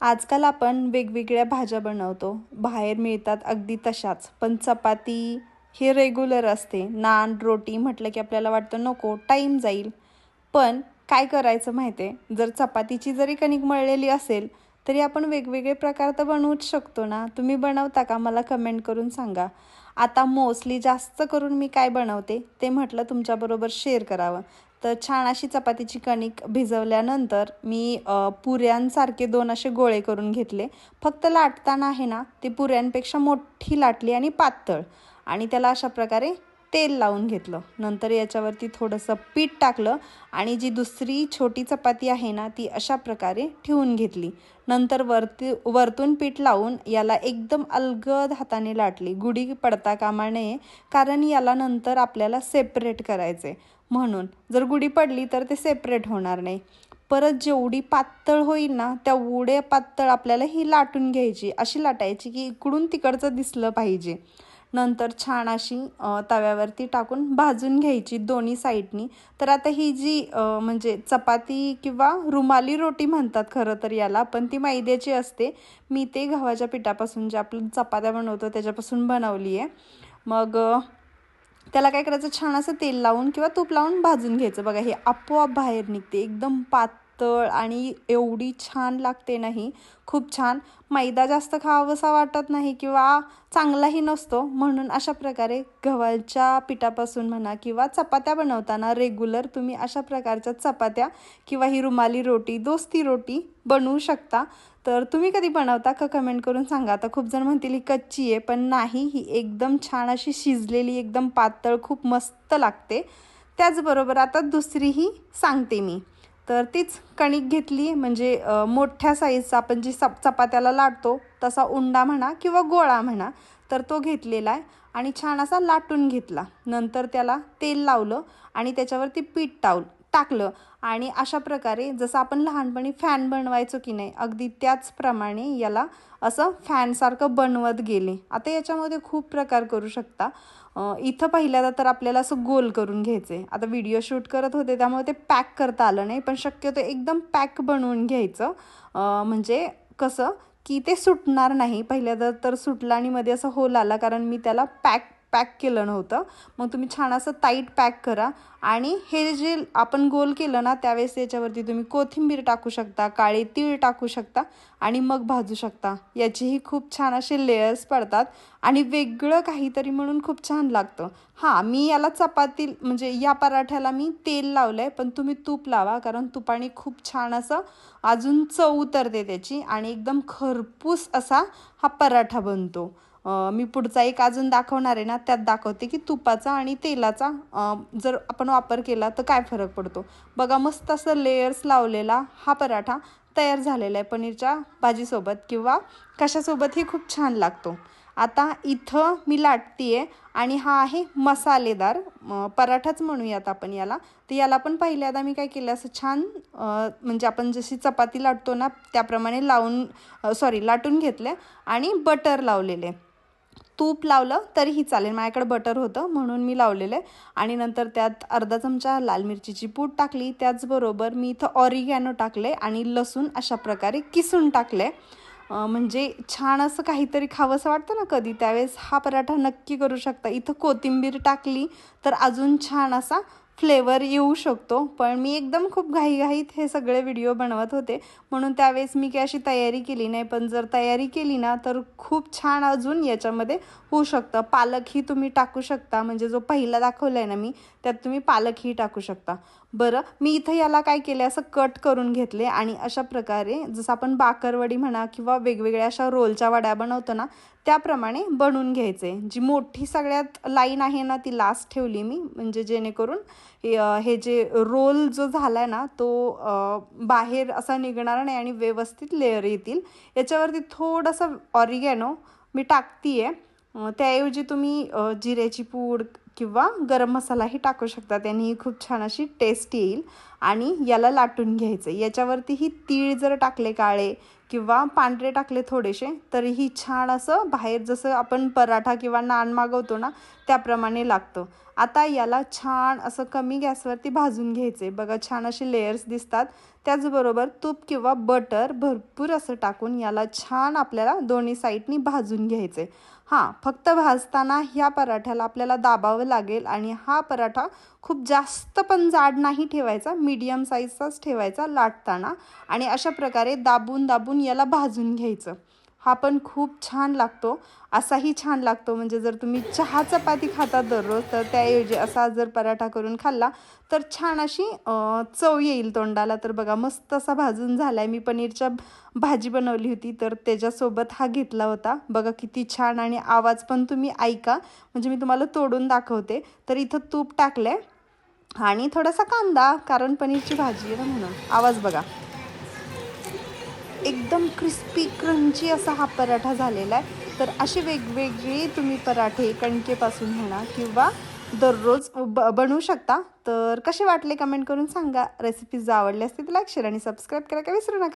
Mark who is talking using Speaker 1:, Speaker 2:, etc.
Speaker 1: आजकाल आपण वेगवेगळ्या भाज्या बनवतो. बाहेर मिळतात अगदी तशाच. पण चपाती हे रेग्युलर असते. नान रोटी म्हटलं की आपल्याला वाटतं नको टाईम जाईल. पण काय करायचं माहिती आहे जर चपातीची जरी कणिक मळलेली असेल तरी आपण वेगवेगळे प्रकार तर बनवूच शकतो ना? तुम्ही बनवता का? मला कमेंट करून सांगा. आता मोस्टली जास्त करून मी काय बनवते ते म्हटलं तुमच्याबरोबर शेअर करावं. तर छान अशी चपातीची कणिक भिजवल्यानंतर मी पुऱ्यांसारखे दोन असे गोळे करून घेतले. फक्त लाटताना आहे ना ते पुऱ्यांपेक्षा मोठी लाटली आणि पातळ. आणि त्याला अशा प्रकारे तेल लावून घेतलं. नंतर याच्यावरती थोडंसं पीठ टाकलं आणि जी दुसरी छोटी चपाती आहे ना ती अशा प्रकारे ठेवून घेतली. नंतर वरती वरतून पीठ लावून याला एकदम अलगद हाताने लाटली. गुढी पडता कामा नये कारण याला नंतर आपल्याला सेपरेट करायचे म्हणून जर गुढी पडली तर ते सेपरेट होणार नाही. परत जेवढी पातळ होईल ना तेवढे पातळ आपल्याला ही लाटून घ्यायची. अशी लाटायची की इकडून तिकडचं दिसलं पाहिजे. नंतर छान अशी तव्यावरती टाकून भाजून घ्यायची दोन्ही साईडनी. तर आता ही जी म्हणजे चपाती किंवा रुमाली रोटी म्हणतात खरं तर याला पण ती मैद्याची असते. मी ते गव्हाच्या पिठापासून जे आपलं चपात्या बनवतो त्याच्यापासून बनवली आहे. मग त्याला काय करायचं? छान असं तेल लावून किंवा तूप लावून भाजून घ्यायचं. बघा हे आपोआप बाहेर निघते. एकदम पात पातळ आणि एवढी छान लागते नाही. खूप छान. मैदा जास्त खावासा वाटत नाही किंवा चांगलाही नसतो. म्हणून अशा प्रकारे गव्हाच्या पिठापासून म्हणा किंवा चपात्या बनवताना रेग्युलर तुम्ही अशा प्रकारच्या चपात्या किंवा ही रुमाली रोटी दोस्ती रोटी बनवू शकता. तर तुम्ही कधी बनवता का कमेंट करून सांगा. आता खूप जण म्हणतील ही कच्ची आहे. पण नाही ही एकदम छान अशी शिजलेली एकदम पातळ खूप मस्त लागते. त्याचबरोबर आता दुसरीही सांगते मी. तर तीच कणिक घेतली. म्हणजे मोठ्या साईजचा आपण जी सप चपात्याला लाटतो तसा उंडा म्हणा किंवा गोळा म्हणा तर तो घेतलेला आहे. आणि छान असा लाटून घेतला. नंतर त्याला तेल लावलं आणि त्याच्यावरती पीठ टावलं. टाकलं. आणि अशा प्रकारे जसं आपण लहानपणी फॅन बनवायचो की नाही अगदी त्याचप्रमाणे याला असं फॅनसारखं बनवत गेले. आता याच्यामध्ये खूप प्रकार करू शकता. इथं पहिल्यांदा तर आपल्याला असं गोल करून घ्यायचं. आहे आता व्हिडिओ शूट करत होते त्यामुळे ते पॅक करता आलं नाही पण शक्यतो एकदम पॅक बनवून घ्यायचं. म्हणजे कसं की ते सुटणार नाही. पहिल्यांदा तर सुटलं आणि मध्ये असं होल आला कारण मी त्याला पॅक पॅक केलं नव्हतं. मग तुम्ही छान असं टाईट पॅक करा. आणि हे जे आपण गोल केलं ना त्यावेळेस याच्यावरती तुम्ही कोथिंबीर टाकू शकता काळे तीळ टाकू शकता आणि मग भाजू शकता. याचीही खूप छान असे लेयर्स पडतात आणि वेगळं काहीतरी म्हणून खूप छान लागतं. हां मी याला चपाती म्हणजे या पराठ्याला मी तेल लावलं आहे पण तुम्ही तूप लावा कारण तुपाने खूप छान असं अजून चव उतरते त्याची आणि एकदम खरपूस असा हा पराठा बनतो. मी पुढचा एक अजून दाखवणार आहे ना त्यात दाखवते की तुपाचा आणि तेलाचा जर आपण वापर केला तर काय फरक पडतो? बघा मस्त असं लेयर्स लावलेला हा पराठा तयार झालेला आहे पनीरच्या भाजीसोबत किंवा कशासोबतही खूप छान लागतो. आता इथं मी लाटते आहे आणि हा आहे मसालेदार पराठाच म्हणूयात आपण याला. तर याला पण पहिल्यांदा मी काय केलं असं छान म्हणजे आपण जशी चपाती लाटतो ना त्याप्रमाणे लावून सॉरी लाटून घेतले आणि बटर लावलेले. तूप लावलं तरीही चालेल. माझ्याकडे बटर होतं म्हणून मी लावलेलं आहे. आणि नंतर त्यात अर्धा चमचा लाल मिरचीची पूड टाकली. त्याचबरोबर मी इथं ऑरिगॅनो टाकले आणि लसूण अशा प्रकारे किसून टाकले म्हणजे छान असं काहीतरी खावंसं वाटतं ना कधी? त्यावेळेस हा पराठा नक्की करू शकता. इथं कोथिंबीर टाकली तर अजून छान असा फ्लेवर येऊ शकतो. पण मी एकदम खूप घाईघाईत हे सगळे व्हिडिओ बनवत होते. म्हणून त्यावेळेस मी काही अशी तयारी केली नाही. पण जर तयारी केली ना तर खूप छान अजून याच्यामध्ये होऊ शकतं. पालकही तुम्ही टाकू शकता. म्हणजे जो पहिला दाखवला आहे ना मी त्यात तुम्ही पालकही टाकू शकता. बरं मी इथं याला काय केलं असं कट करून घेतले आणि अशा प्रकारे जसं आपण बाकरवडी म्हणा किंवा वेगवेगळ्या अशा रोलच्या वड्या बनवतो ना त्याप्रमाणे बनवून घ्यायचे. जी मोठी सगळ्यात लाईन आहे ना ती लास्ट ठेवली मी. म्हणजे जेणेकरून हे जे रोल जो झाला आहे ना तो बाहेर असा निघणार नाही आणि व्यवस्थित लेअर येतील. याच्यावरती थोडंसं ऑरिगॅनो मी टाकती आहे त्याऐवजी तुम्ही जिऱ्याची पूड किंवा गरम मसालाही टाकू शकता. त्यांनीही खूप छान अशी टेस्ट येईल. आणि याला लाटून घ्यायचं. याच्यावरतीही तीळ जर टाकले काळे किंवा पांढरे टाकले थोडेसे तरीही छान असं बाहेर जसं आपण पराठा किंवा नान मागवतो ना त्याप्रमाणे लागतं. आता याला छान असं कमी गॅसवरती भाजून घ्यायचे बघा छान असे लेयर्स दिसतात. त्याचबरोबर तूप किंवा बटर भरपूर असं टाकून याला छान आपल्याला दोन्ही साईडनी भाजून घ्यायचे हां फक्त भाजताना ह्या पराठ्याला आपल्याला दाबावं लागेल आणि हा पराठा खूप जास्त पण जाड नाही ठेवायचा मीडियम साईजचाच ठेवायचा लाटताना आणि अशा प्रकारे दाबून दाबून याला भाजून घ्यायचं. हा पण खूप छान लागतो. असाही छान लागतो. म्हणजे जर तुम्ही चहा चपाती खाता दररोज तर त्याऐवजी असा जर पराठा करून खाल्ला तर छान अशी चव येईल तोंडाला. तर बघा मस्त असा भाजून झाला आहे मी पनीरच्या भाजी बनवली होती तर त्याच्यासोबत हा घेतला होता. बघा किती छान. आणि आवाज पण तुम्ही ऐका. म्हणजे मी तुम्हाला तोडून दाखवते. तर इथं तूप टाकलं आहे आणि थोडासा कांदा कारण पनीरची भाजी आहे ना म्हणून. आवाज बघा. एकदम क्रिस्पी क्रंची असा हा पराठा झालेला आहे. तर असे वेगवेगळे तुम्ही पराठे कणकेपासून म्हणा किंवा दररोज ब बनवू शकता. तर कसे वाटले कमेंट करून सांगा. रेसिपीज आवडल्या असतील तर लाईक शेअर आणि सबस्क्राईब करायला विसरू नका.